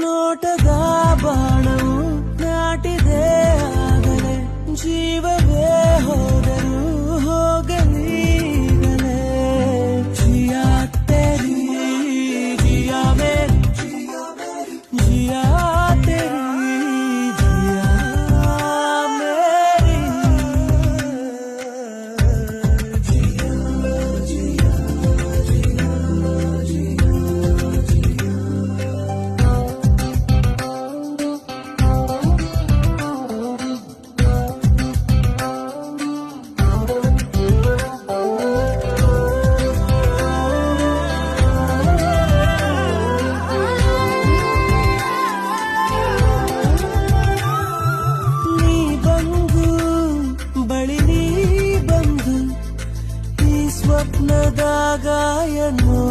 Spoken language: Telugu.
ನೋಟದ ಬಳಿ ನೀ